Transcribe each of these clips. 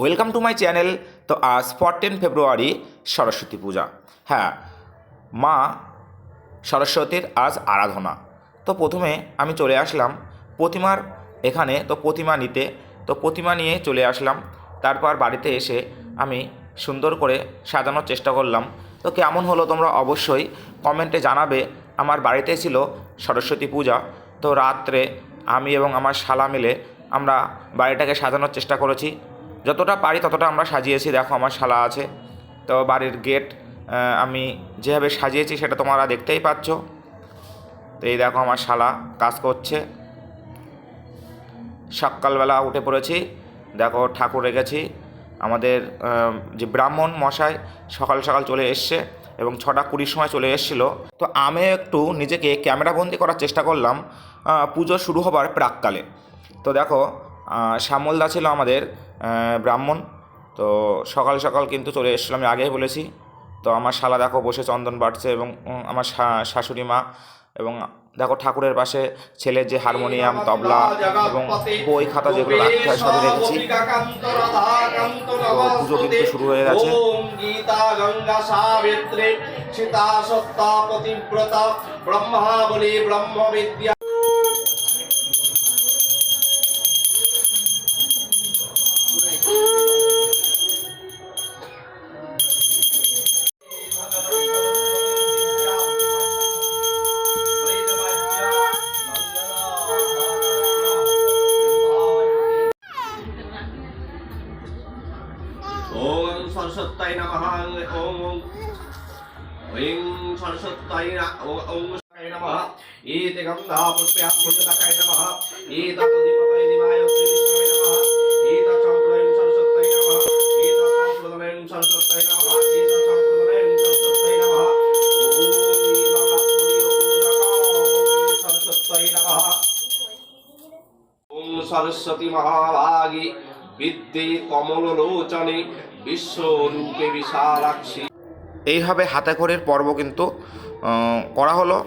Welcome to my channel তো আজ fourteen February Saraswati পূজা। হ্যাঁ মা সরস্বতীর আজ আরাধনা। তো প্রথমে আমি চলে আসলাম প্রতিমার এখানে, তো প্রতিমা নিতে। তো প্রতিমা নিয়ে চলে আসলাম। তারপর বাড়িতে এসে আমি সুন্দর করে সাজানোর চেষ্টা করলাম। তো কেমন হলো তোমরা অবশ্যই কমেন্টে জানাবে। আমার বাড়িতে ছিল সরস্বতী পূজা। তো রাত্রে আমি এবং আমার শালা মিলে আমরা বাড়িটাকে সাজানোর চেষ্টা করেছি। যতটা পারি ততটা আমরা সাজিয়েছি, দেখো আমার শালা আছে। তো বাড়ির গেট আমি যেভাবে সাজিয়েছি সেটা তোমরা দেখতেই পাচ্ছ। তো এই দেখো আমার শালা কাজ করছে। সকালবেলা উঠে পড়েছি, দেখো ঠাকুর রেখেছি। আমাদের যে ব্রাহ্মণ মশাই সকাল সকাল চলে এসছে এবং ছটা কুড়ির সময় চলে এসেছিল। তো আমি একটু নিজেকে ক্যামেরাবন্দি করার চেষ্টা করলাম পুজো শুরু হবার প্রাককালে। তো দেখো শ্যামলদা ছিল আমাদের ব্রাহ্মণ। তো সকাল সকাল কিন্তু চলে এসেছিল, আমি আগেই বলেছি। তো আমার শালা দেখো বসে চন্দন বাটছে এবং আমার শাশুড়ি মা এবং দেখো ঠাকুরের পাশে ছেলের যে হারমোনিয়াম, তবলা এবং বই খাতা যেগুলো রাখতে হয়, সবই রেখেছি। পুজো কিন্তু শুরু হয়ে গেছে। ওম সরস্বত্যায় নমঃ ওম ওং সরস্বত্যায় সরস্বত্যায় নমঃ, এতে গন্ধা পুষ্পে পুষ্পকায় নমঃ, এত দীপকায় দিবায় শ্রীকৃষ্ণায় নমঃ, এত চক্রয় সরস্বত্যায় নমঃ, এত চক্রদময় সরস্বত্যায় নমঃ, এত চক্রদময় সরস্বত্যায় সরস্বতী মহাভাগী। বিদ্যে কমললোচনে বিশ্বরূপে বিশালাক্ষী। এইভাবে হাতে খড়ির পর্ব কিন্তু। করা হলো।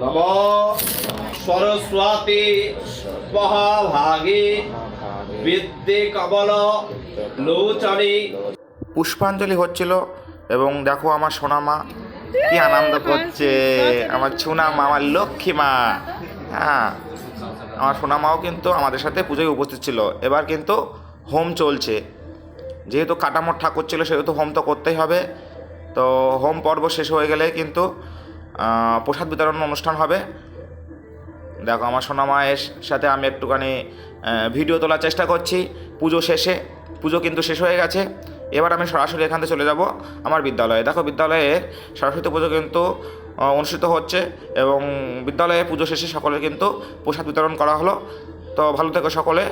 নম সরস্বতী মহাভাগে বিদ্যে কমল লোচনে পুষ্পাঞ্জলি হচ্ছিল এবং দেখো আমার সোনা মা কি আনন্দ করছে আমার ছুনা মা আমার লক্ষ্মী মা হ্যাঁ। আমার সোনা মাও কিন্তু আমাদের সাথে পুজোয় উপস্থিত ছিল। এবার কিন্তু হোম চলছে। যেহেতু কাটামোট ঠাকুর ছিল, সেহেতু হোম তো করতেই হবে। তো হোম পর্ব শেষ হয়ে গেলে কিন্তু প্রসাদ বিতরণ অনুষ্ঠান হবে। দেখো, আমার সোনা মায়ের সাথে আমি একটুখানি ভিডিও তোলার চেষ্টা করছি। পুজো শেষে, পুজো কিন্তু শেষ হয়ে গেছে। এবার আমি সরাসরি এখান থেকে চলে যাব আমার বিদ্যালয়ে। দেখো, বিদ্যালয়ে সরস্বতী পুজো কিন্তু অনুষ্ঠিত হচ্ছে এবং বিদ্যালয়ে পুজো শেষে সকলে কিন্তু প্রসাদ বিতরণ করা হলো। তো ভালো থেকো সকলে।